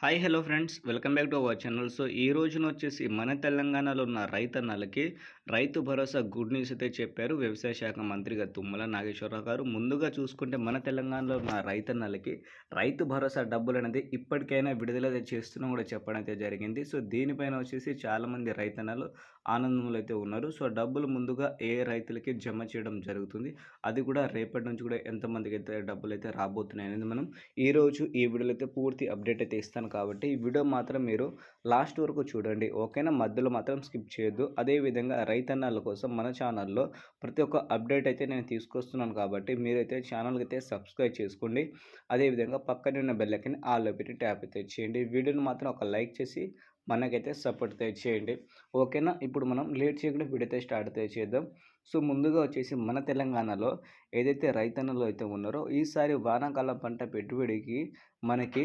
Hi hello friends. Welcome back to our channel. So ఈ రోజున వచ్చేసి మన తెలంగాణలో ఉన్న రైతన్నలకి రైతు భరోసా గుడ్ న్యూస్ అయితే చెప్పారు వ్యవసాయ శాఖ మంత్రిగా తుమ్మల నాగేశ్వరరావు గారు. ముందుగా చూసుకుంటే మన తెలంగాణలో ఉన్న రైతన్నలకి రైతు భరోసా డబ్బులు అనేది ఇప్పటికైనా విడుదల చేస్తున్నా కూడా చెప్పడం అయితే జరిగింది. సో దీనిపైన వచ్చేసి చాలామంది రైతన్నలు ఆనందంలో అయితే ఉన్నారు. సో డబ్బులు ముందుగా ఏ రైతులకి జమ చేయడం జరుగుతుంది? అది కూడా రేపటి నుంచి కూడా ఎంతమందికి అయితే డబ్బులు అయితే రాబోతున్నాయి అనేది మనం ఈరోజు ఈ వీడియోలో అయితే పూర్తి అప్డేట్ అయితే ఇస్తాను. కాబట్టి ఈ వీడియో మాత్రం మీరు లాస్ట్ వరకు చూడండి. ఓకేనా? మధ్యలో మాత్రం స్కిప్ చేయొద్దు. అదేవిధంగా రైతన్నాల కోసం మన ఛానల్లో ప్రతి ఒక్క అప్డేట్ అయితే నేను తీసుకొస్తున్నాను కాబట్టి మీరైతే ఛానల్కి అయితే సబ్స్క్రైబ్ చేసుకోండి. అదేవిధంగా పక్కనే ఉన్న బెల్లకిని ఆల్లో పెట్టి ట్యాప్ అయితే చేయండి. వీడియోని మాత్రం ఒక లైక్ చేసి మనకైతే సపోర్ట్ అయితే చేయండి. ఓకేనా? ఇప్పుడు మనం లేట్ చేయకుండా వీడియో అయితే స్టార్ట్ అయితే చేద్దాం. సో ముందుగా వచ్చేసి మన తెలంగాణలో ఏదైతే రైతన్నలు అయితే ఉన్నారో ఈసారి వానాకాలం పంట పెట్టుబడికి మనకి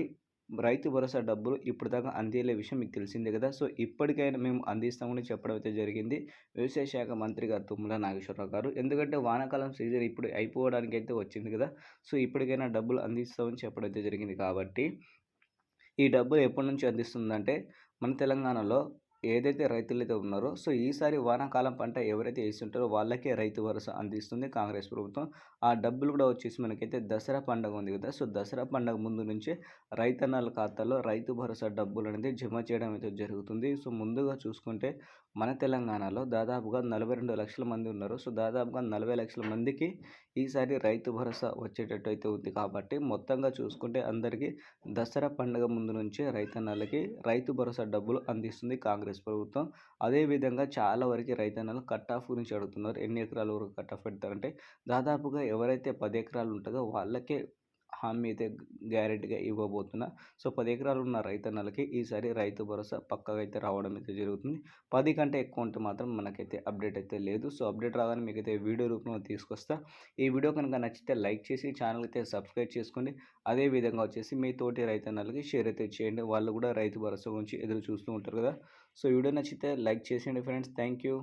రైతు భరోసా డబ్బులు ఇప్పుడు దాకా అందేలే విషయం మీకు తెలిసిందే కదా. సో ఇప్పటికైనా మేము అందిస్తామని చెప్పడం అయితే జరిగింది. వ్యవసాయ శాఖ మంత్రి గారు తుమ్మల నాగేశ్వరరావు గారు. ఎందుకంటే వానాకాలం సీజన్ ఇప్పుడు అయిపోవడానికి అయితే వచ్చింది కదా. సో ఇప్పటికైనా డబ్బులు అందిస్తామని చెప్పడం అయితే జరిగింది కాబట్టి ఈ డబ్బులు ఎప్పటి నుంచి అందిస్తుందంటే మన తెలంగాణలో ఏదైతే రైతులైతే ఉన్నారో సో ఈసారి వానాకాలం పంట ఎవరైతే వేస్తుంటారో వాళ్ళకే రైతు భరోసా అందిస్తుంది కాంగ్రెస్ ప్రభుత్వం. ఆ డబ్బులు కూడా వచ్చేసి మనకైతే దసరా పండుగ ఉంది కదా సో దసరా పండుగ ముందు నుంచే రైతన్నల ఖాతాలో రైతు భరోసా డబ్బులు అనేది జమ చేయడం అయితే జరుగుతుంది. సో ముందుగా చూసుకుంటే మన తెలంగాణలో దాదాపుగా నలభై రెండు లక్షల మంది ఉన్నారు. సో దాదాపుగా నలభై లక్షల మందికి ఈసారి రైతు భరోసా వచ్చేటట్టు అయితే ఉంది కాబట్టి మొత్తంగా చూసుకుంటే అందరికీ దసరా పండుగ ముందు నుంచే రైతన్నలకి రైతు భరోసా డబ్బులు అందిస్తుంది కాంగ్రెస్ కాంగ్రెస్ ప్రభుత్వం. అదేవిధంగా చాలా వరకు రైతన్నలు కట్ ఆఫ్ గురించి అడుగుతున్నారు. ఎన్ని ఎకరాల వరకు కట్ ఆఫ్ పెడతారంటే దాదాపుగా ఎవరైతే పది ఎకరాలు ఉంటుందో వాళ్ళకే హామీ అయితే గ్యారెంటీగా ఇవ్వబోతున్నా. సో పది ఎకరాలు ఉన్న రైతన్నలకి ఈసారి రైతు భరోసా పక్కగా అయితే రావడం అయితే జరుగుతుంది. పది కంటే ఎక్కువ ఉంటే మాత్రం మనకైతే అప్డేట్ అయితే లేదు. సో అప్డేట్ రాగానే మీకైతే వీడియో రూపంలో తీసుకొస్తా. ఈ వీడియో కనుక నచ్చితే లైక్ చేసి ఛానల్ అయితే సబ్స్క్రైబ్ చేసుకోండి. అదే విధంగా వచ్చేసి మీ తోటి రైతన్నలకి షేర్ అయితే చేయండి. వాళ్ళు కూడా రైతు భరోసా గురించి ఎదురు చూస్తూ ఉంటారు కదా. సో వీడియో నచ్చితే లైక్ చేసేయండి ఫ్రెండ్స్. Thank you.